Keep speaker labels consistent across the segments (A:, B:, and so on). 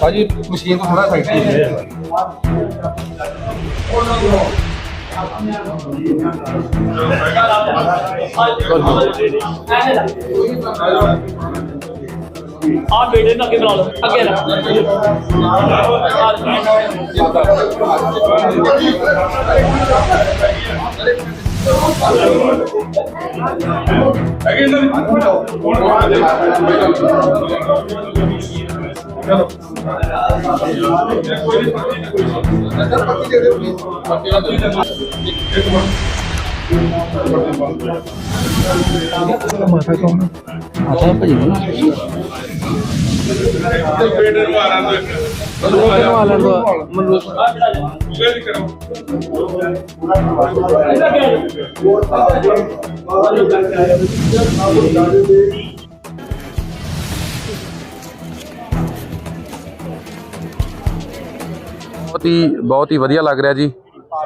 A: ਭਾਜੀ ਮਸ਼ੀਨ ਤੋਂ ਥੋੜਾ ਸਾਈਡ ਤੇ ਉਹਨਾਂ ਨੂੰ
B: ਆ ਬੇਟੇ ਨੂੰ ਅੱਗੇ ਬੁਲਾ ਲਓ ਅੱਗੇ ਰੱਖ
C: ਬਹੁਤ ਹੀ ਬਹੁਤ ਹੀ ਵਧੀਆ ਲੱਗ ਰਿਹਾ ਜੀ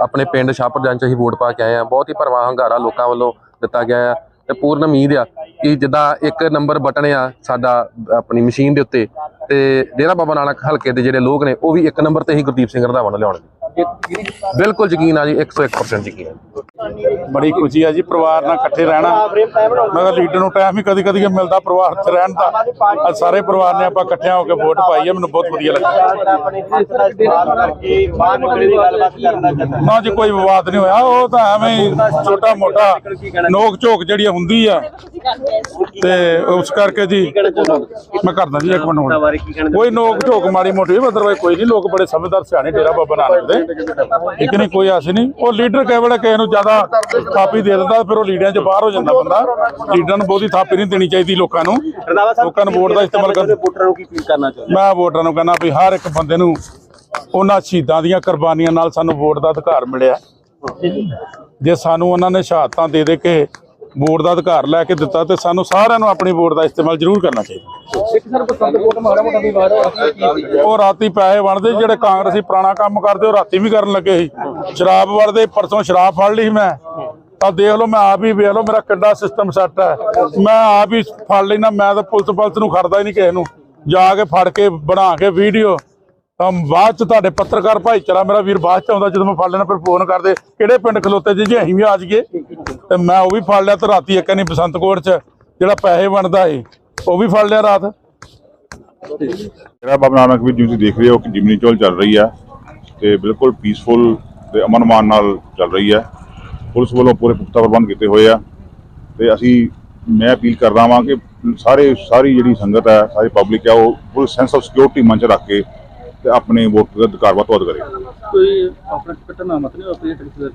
C: ਆਪਣੇ ਪਿੰਡ ਸ਼ਾਹਪੁਰ ਜੰਚ ਅਸੀਂ ਵੋਟ ਪਾ ਕੇ ਆਏ ਆ ਬਹੁਤ ਹੀ ਭਰਵਾਂ ਹੰਗਾਰਾ ਲੋਕਾਂ ਵੱਲੋਂ ਦਿੱਤਾ ਗਿਆ ਆ ਤੇ ਪੂਰਨ ਉਮੀਦ ਆ ਕਿ ਜਿੱਦਾਂ ਇੱਕ ਨੰਬਰ ਬਟਨ ਆ ਸਾਡਾ, ਆਪਣੀ ਮਸ਼ੀਨ ਦੇ ਉੱਤੇ ਤੇ ਡੇਰਾ ਬਾਬਾ ਨਾਨਕ ਹਲਕੇ ਦੇ ਜਿਹੜੇ ਲੋਕ ਨੇ, ਉਹ ਵੀ ਇੱਕ ਨੰਬਰ ਤੇ ਹੀ ਗੁਰਦੀਪ ਸਿੰਘ ਰੰਧਾਵਾ ਨੂੰ ਲਿਆਉਣਗੇ। ਬਿਲਕੁਲ ਯਕੀਨ ਆ ਜੀ 101% ਯਕੀਨ। ਆ
D: ਬੜੀ ਖੁਸ਼ੀ ਆ ਜੀ, ਪਰਿਵਾਰ ਨਾਲ ਇਕੱਠੇ ਰਹਿਣਾ। ਮੈਂ ਕਿਹਾ ਲੀਡਰ ਨੂੰ ਟਾਈਮ ਹੀ ਕਦੀ ਕਦੀ ਮਿਲਦਾ, ਪਰਿਵਾਰ 'ਚ ਰਹਿਣ ਦਾ। ਸਾਰੇ ਪਰਿਵਾਰ ਨੇ ਆਪਾਂ ਇਕੱਠਿਆਂ ਹੋ ਕੇ ਵੋਟ ਪਾਈ ਹੈ, ਮੈਨੂੰ ਬਹੁਤ ਵਧੀਆ ਲੱਗਾ ਨਾ ਜੀ, ਕੋਈ ਵਿਵਾਦ ਨਹੀਂ ਹੋਇਆ, ਉਹ ਤਾਂ ਐਵੇਂ ਹੀ ਛੋਟਾ ਮੋਟਾ ਨੋਕ ਝੋਕ ਜਿਹੜੀ ਹੁੰਦੀ ਆ। ਤੇ ਉਸ ਕਰਕੇ ਜੀ, ਮੈਂ ਕਰਦਾ ਜੀ ਇੱਕ ਮਿੰਟ ਹੁਣ। ਕੋਈ ਨੋਕ ਝੋਕ ਮਾੜੀ ਮੋਟੀ ਅਦਰਵਾਈਜ਼ ਕੋਈ ਨਹੀਂ, ਲੋਕ ਬੜੇ ਸਮਝਦਾਰ, ਸਿਆਣੇ ਡੇਰਾ ਬਾਬਾ ਨਾਨਕ ਦੇ। ਇੱਕ ਨਹੀਂ ਕੋਈ ਆਸ ਨਹੀਂ। ਉਹ ਲੀਡਰ ਕਈ ਵੇਲੇ ਕਿਸੇ ਨੂੰ ਜ਼ਿਆਦਾ ਥਾਪੀ ਦੇ ਦਿੰਦਾ ਫਿਰ ਉਹ ਲੀਡਰਾਂ 'ਚ ਬਾਹਰ ਹੋ ਜਾਂਦਾ ਬੰਦਾ। ਲੀਡਰਾਂ ਨੂੰ ਬਹੁਤੀ ਥਾਪੀ ਨਹੀਂ ਦੇਣੀ ਚਾਹੀਦੀ ਲੋਕਾਂ ਨੂੰ। ਲੋਕਾਂ ਨੂੰ ਵੋਟ ਦਾ ਇਸਤੇਮਾਲ ਕਰ
E: ਵੋਟਰਾਂ ਨੂੰ ਕੀ ਅਪੀਲ ਕਰਨਾ ਚਾਹੁੰਦੇ
D: ਮੈਂ ਵੋਟਰਾਂ ਨੂੰ ਕਹਿੰਦਾ ਵੀ ਹਰ ਇੱਕ ਬੰਦੇ ਨੂੰ ਉਹਨਾਂ ਸ਼ਹੀਦਾਂ ਦੀਆਂ ਕੁਰਬਾਨੀਆਂ ਨਾਲ ਸਾਨੂੰ ਵੋਟ ਦਾ ਅਧਿਕਾਰ ਮਿਲਿਆ। ਜੇ ਸਾਨੂੰ ਉਹਨਾਂ ਨੇ ਸ਼ਹਾਦਤਾਂ ਦੇ ਦੇ ਕੇ ਵੋਟ ਦਾ ਅਧਿਕਾਰ ਲੈ ਕੇ ਦਿੱਤਾ ਤੇ ਸਾਨੂੰ ਸਾਰਿਆਂ ਨੂੰ ਆਪਣੀ ਵੋਟ ਦਾ ਇਸਤੇਮਾਲ ਜ਼ਰੂਰ ਕਰਨਾ ਚਾਹੀਦਾ।
A: ਇੱਕ ਸਰ ਬਸੰਤ ਕੋਟ ਮਾੜਾ ਮੋਟਾ ਵੀ ਵਾਰ
D: ਉਹ ਰਾਤੀ ਪੈਸੇ ਵੰਡਦੇ ਜਿਹੜੇ ਕਾਂਗਰਸੀ ਪੁਰਾਣਾ ਕੰਮ ਕਰਦੇ ਉਹ ਰਾਤੀ ਵੀ ਕਰਨ ਲੱਗੇ ਸੀ। ਸ਼ਰਾਬ ਵਰਦੇ ਪਰਸੋਂ ਸ਼ਰਾਬ ਫੜ ਲਈ ਮੈਂ। ਤਾਂ ਦੇਖ ਲਓ ਮੈਂ ਆਪ ਹੀ ਵੇਖ ਲਓ ਮੇਰਾ ਕਿੱਡਾ ਸਿਸਟਮ ਸੈੱਟ ਹੈ। ਮੈਂ ਆਪ ਹੀ ਫੜ ਲੈਣਾ ਮੈਂ ਤਾਂ ਪੁਲਿਸ ਪੁਲਿਸ ਨੂੰ ਖੜਦਾ ਹੀ ਨਹੀਂ ਕਿਸੇ ਨੂੰ। ਜਾ ਕੇ ਫੜ ਕੇ ਬਣਾ ਕੇ ਵੀਡੀਓ ਤਾਂ ਬਾਅਦ ਚ ਤੁਹਾਡੇ ਪੱਤਰਕਾਰ ਭਾਈਚਾਰਾ ਮੇਰਾ ਵੀਰ ਬਾਅਦ ਚ ਆਉਂਦਾ ਜਦੋਂ ਮੈਂ ਫੜ ਲੈਣਾ, ਫਿਰ ਫੋਨ ਕਰਦੇ, ਕਿਹੜੇ ਪਿੰਡ ਖਲੋਤੇ ਜੀ? ਜੀ ਅਸੀਂ ਵੀ ਆ ਜਾਈਏ। ਤੇ ਮੈਂ ਉਹ ਵੀ ਫੜ ਲਿਆ ਤੇ ਰਾਤੀ ਇੱਕ ਨਹੀਂ, ਬਸੰਤਕੋਟ ਚ ਜਿਹੜਾ ਪੈਸੇ ਵੰਡਦਾ ਸੀ ਉਹ ਵੀ ਫੜ ਲਿਆ ਰਾਤ।
F: ਜਿਹੜਾ ਬਾਬਾ ਨਾਨਕ ਵੀਰ ਜੀ ਤੁਸੀਂ ਦੇਖ ਰਹੇ ਹੋ ਕਿ ਜਿਮਨੀ ਚੋਲ ਚੱਲ ਰਹੀ ਹੈ ਤੇ ਬਿਲਕੁਲ ਪੀਸਫੁਲ ਤੇ ਅਮਨ ਮਾਨ ਨਾਲ ਚੱਲ ਰਹੀ ਹੈ ਪੁਲਿਸ ਵੱਲੋਂ ਪੂਰੇ ਪੁਖਤਾ ਪ੍ਰਬੰਧ ਕੀਤੇ ਹੋਏ ਆ ਤੇ ਅਸੀਂ, ਮੈਂ ਅਪੀਲ ਕਰਦਾ ਵਾਂ ਕਿ ਸਾਰੇ, ਸਾਰੀ ਜਿਹੜੀ ਸੰਗਤ ਹੈ ਸਾਰੀ ਪਬਲਿਕ ਹੈ ਉਹ ਫੁੱਲ ਸੈਂਸ ਆਫ ਸਿਕਿਉਰਿਟੀ ਮੰਚ ਰੱਖ ਕੇ ਤੇ ਆਪਣੇ ਵੋਟ ਦਾ ਅਧਿਕਾਰ ਵੱਧ ਤੋਂ ਵੱਧ ਕਰੇ।
E: ਕੋਈ ਆਪਣਾ ਘਟਨਾ ਮਤ ਨਹੀਂ ਆਪਣੀ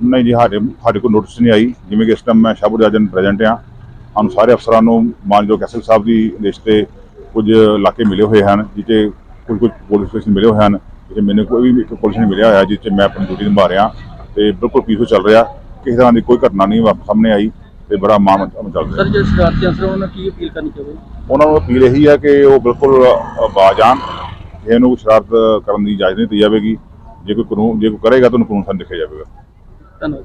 F: ਨਹੀਂ ਜੀ ਸਾਡੇ ਸਾਡੇ ਕੋਲ ਨੋਟਿਸ ਨਹੀਂ ਆਈ। ਜਿਵੇਂ ਕਿ ਇਸ ਟਾਈਮ ਮੈਂ ਸ਼ਾਹਪੁਰ ਰਾਜਨ ਪ੍ਰੈਜ਼ੈਂਟ ਆ ਸਾਨੂੰ ਸਾਰੇ ਅਫਸਰਾਂ ਨੂੰ ਮਾਨਯੋਗ ਐਸਐਲ ਸਾਹਿਬ ਦੀ ਲਿਸਟ ਤੇ ਕੁਝ ਇਲਾਕੇ ਮਿਲੇ ਹੋਏ ਹਨ ਜਿੱਥੇ ਕੁਝ ਕੁਝ ਪੁਲਿਸ ਸਟੇਸ਼ਨ ਮਿਲੇ ਹੋਏ ਹਨ ਜਿੱਥੇ ਮੈਨੂੰ ਕੋਈ ਵੀ ਇੱਕ ਪੁਲਿਸ ਨਹੀਂ ਮਿਲਿਆ ਹੋਇਆ ਜਿੱਥੇ ਮੈਂ ਆਪਣੀ ਡਿਊਟੀ ਨਿਭਾ ਰਿਹਾ ਤੇ ਬਿਲਕੁਲ ਪੀਸਫੁਲ ਚੱਲ ਰਿਹਾ। ਕਿਸੇ ਤਰ੍ਹਾਂ ਦੀ ਕੋਈ ਘਟਨਾ ਨਹੀਂ ਸਾਹਮਣੇ ਆਈ ਤੇ ਬੜਾ ਮਾਮ ਚੱਲ ਰਿਹਾ।
E: ਸਰ ਜੇ ਸ਼ਰਾਰਤੀ ਅਨਸਰ ਉਹਨਾਂ ਨੂੰ ਕੀ ਅਪੀਲ ਕਰਨੀ ਚਾਹੋਗੇ?
F: ਉਹਨਾਂ ਨੂੰ ਅਪੀਲ ਇਹੀ ਹੈ ਕਿ ਉਹ ਬਿਲਕੁਲ ਬਾਜ਼ ਆਉਣ ਇਹਨੂੰ ਸ਼ਰਾਰਤ ਕਰਨ ਦੀ ਇਜਾਜ਼ਤ ਨਹੀਂ ਦਿੱਤੀ ਜਾਵੇਗੀ। ਜੇ ਕੋਈ ਕਾਨੂੰਨ ਜੇ ਕੋਈ ਕਰੇਗਾ ਤਾਂ ਉਹਨੂੰ ਕਾਨੂੰਨ ਸਾਹਮਣੇ ਦੇਖਿਆ ਜਾਵੇਗਾ।
E: ਧੰਨਵਾਦ।